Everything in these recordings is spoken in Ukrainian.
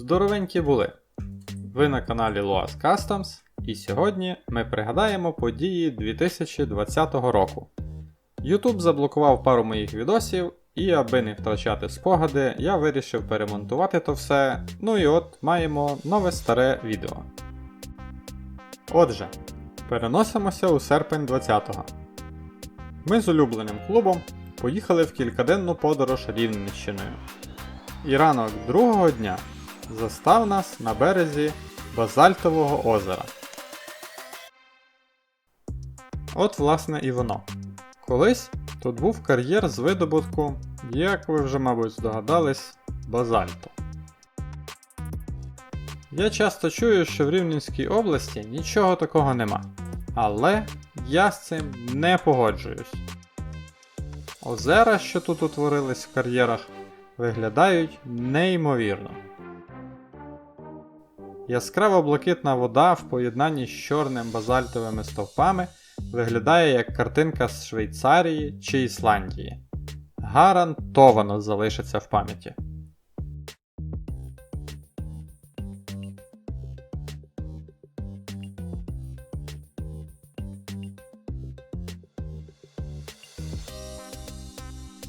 Здоровенькі були! Ви на каналі Loas Customs, і сьогодні ми пригадаємо події 2020 року. YouTube заблокував пару моїх відосів, і аби не втрачати спогади, я вирішив перемонтувати то все. Ну і от маємо нове старе відео. Отже, переносимося у серпень 20-го. Ми з улюбленим клубом поїхали в кількаденну подорож Рівненщиною. І ранок другого дня застав нас на березі Базальтового озера. От, власне, і воно. Колись тут був кар'єр з видобутку, як ви вже, мабуть, здогадались, базальту. Я часто чую, що в Рівненській області нічого такого нема. Але я з цим не погоджуюсь. Озера, що тут утворились в кар'єрах, виглядають неймовірно. Яскраво блакитна вода в поєднанні з чорним базальтовими стовпами виглядає як картинка з Швейцарії чи Ісландії. Гарантовано залишиться в пам'яті.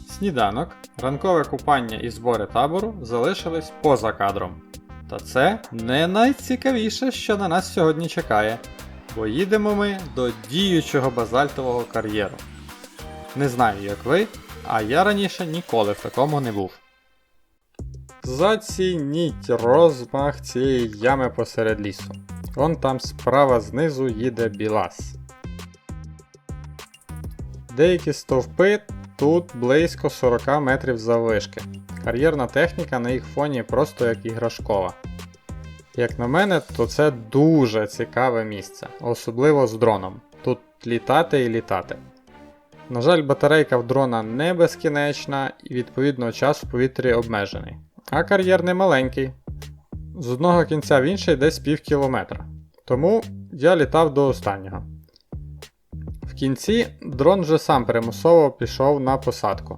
Сніданок, ранкове купання і збори табору залишились поза кадром. Та це не найцікавіше, що на нас сьогодні чекає, бо їдемо ми до діючого базальтового кар'єру. Не знаю, як ви, а я раніше ніколи в такому не був. Зацініть розмах цієї ями посеред лісу. Вон там справа знизу їде білас. Деякі стовпи тут близько 40 метрів заввишки. Кар'єрна техніка на їх фоні просто як іграшкова. Як на мене, то це дуже цікаве місце, особливо з дроном. Тут літати і літати. На жаль, батарейка в дрона не безкінечна і відповідно час в повітрі обмежений. А кар'єр не маленький. З одного кінця в інший десь пів кілометра. Тому я літав до останнього. Кінці дрон вже сам примусово пішов на посадку.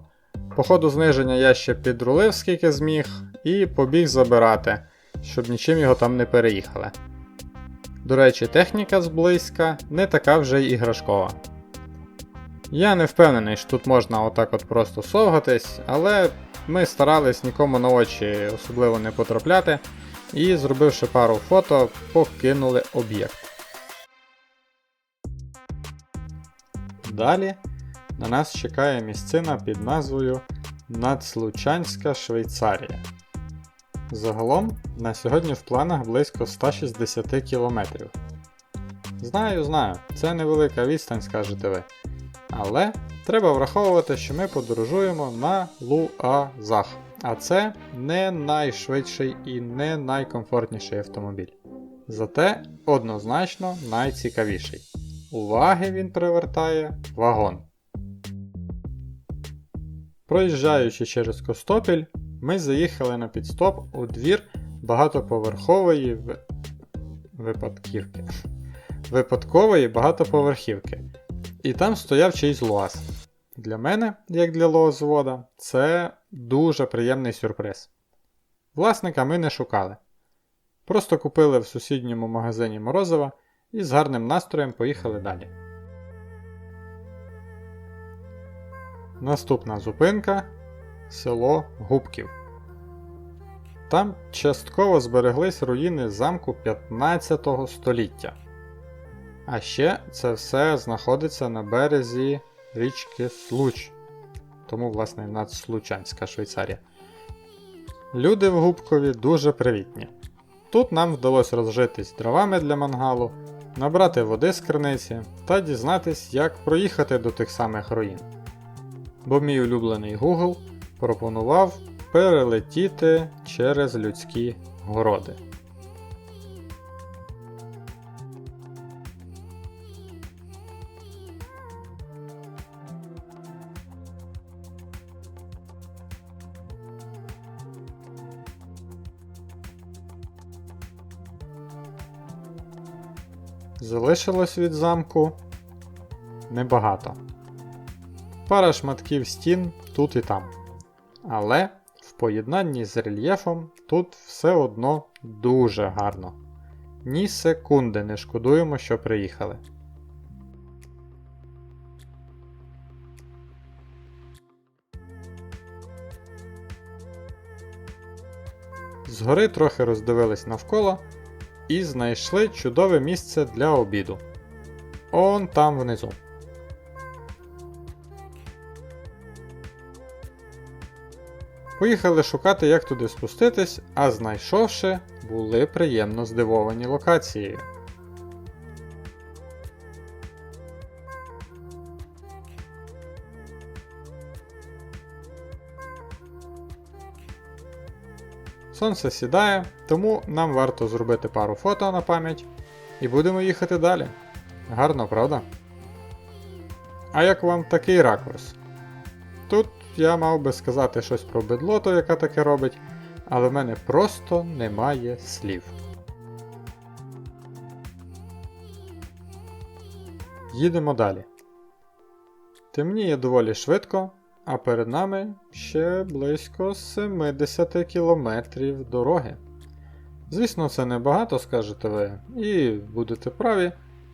По ходу зниження я ще підрулив скільки зміг і побіг забирати, щоб нічим його там не переїхали. До речі, техніка зблизька не така вже й іграшкова. Я не впевнений, що тут можна отак от просто совгатись, але ми старались нікому на очі особливо не потрапляти і, зробивши пару фото, покинули об'єкт. Далі на нас чекає місцина під назвою Надслучанська Швейцарія. Загалом на сьогодні в планах близько 160 км. Знаю, знаю, це невелика відстань, скажете ви. Але треба враховувати, що ми подорожуємо на Луазах. А це не найшвидший і не найкомфортніший автомобіль. Зате однозначно найцікавіший. Уваги він привертає вагон. Проїжджаючи через Костопіль, ми заїхали на підстоп у двір багатоповерхової в... випадківки. Випадкової багатоповерхівки. І там стояв чийсь луаз. Для мене, як для лоазвода, це дуже приємний сюрприз. Власника ми не шукали. Просто купили в сусідньому магазині морозива і з гарним настроєм поїхали далі. Наступна зупинка село Губків. Там частково збереглись руїни замку 15 століття. А ще це все знаходиться на березі річки Случ, тому, власне, надслучанська Швейцарія. Люди в Губкові дуже привітні. Тут нам вдалося розжитись дровами для мангалу, набрати води з криниці та дізнатись, як проїхати до тих самих руїн. Бо мій улюблений Google пропонував перелетіти через людські городи. Залишилось від замку небагато. Пара шматків стін тут і там. Але в поєднанні з рельєфом тут все одно дуже гарно. Ні секунди не шкодуємо, що приїхали. Згори трохи роздивились навколо і знайшли чудове місце для обіду. Он там внизу. Поїхали шукати, як туди спуститись, а знайшовши, були приємно здивовані локацією. Сонце сідає, тому нам варто зробити пару фото на пам'ять і будемо їхати далі. Гарно, правда? А як вам такий ракурс? Тут я мав би сказати щось про бедлоту, яка таке робить, але в мене просто немає слів. Їдемо далі. Темніє доволі швидко, а перед нами ще близько 70 кілометрів дороги. Звісно, це небагато, скажете ви, і будете праві,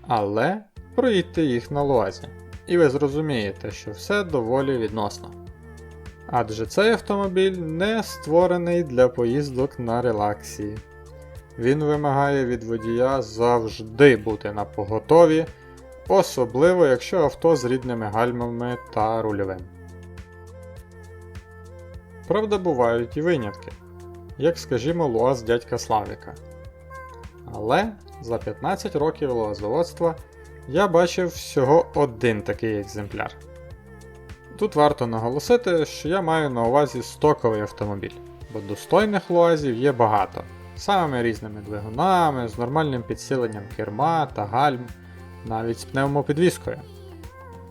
але проїдьте їх на луазі. І ви зрозумієте, що все доволі відносно. Адже цей автомобіль не створений для поїздок на релаксі. Він вимагає від водія завжди бути на поготові, особливо якщо авто з рідними гальмами та рульовим. Правда, бувають і винятки, як скажімо, луаз дядька Славіка. Але за 15 років луазоводства я бачив всього один такий екземпляр. Тут варто наголосити, що я маю на увазі стоковий автомобіль, бо достойних луазів є багато, самими різними двигунами, з нормальним підсиленням керма та гальм, навіть з пневмопідвіскою.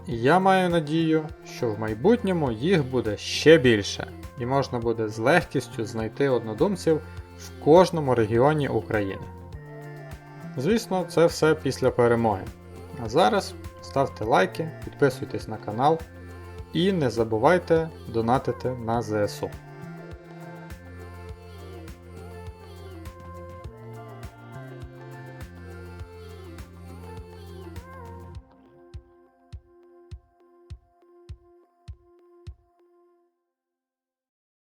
І я маю надію, що в майбутньому їх буде ще більше, і можна буде з легкістю знайти однодумців в кожному регіоні України. Звісно, це все після перемоги. А зараз ставте лайки, підписуйтесь на канал і не забувайте донатити на ЗСУ.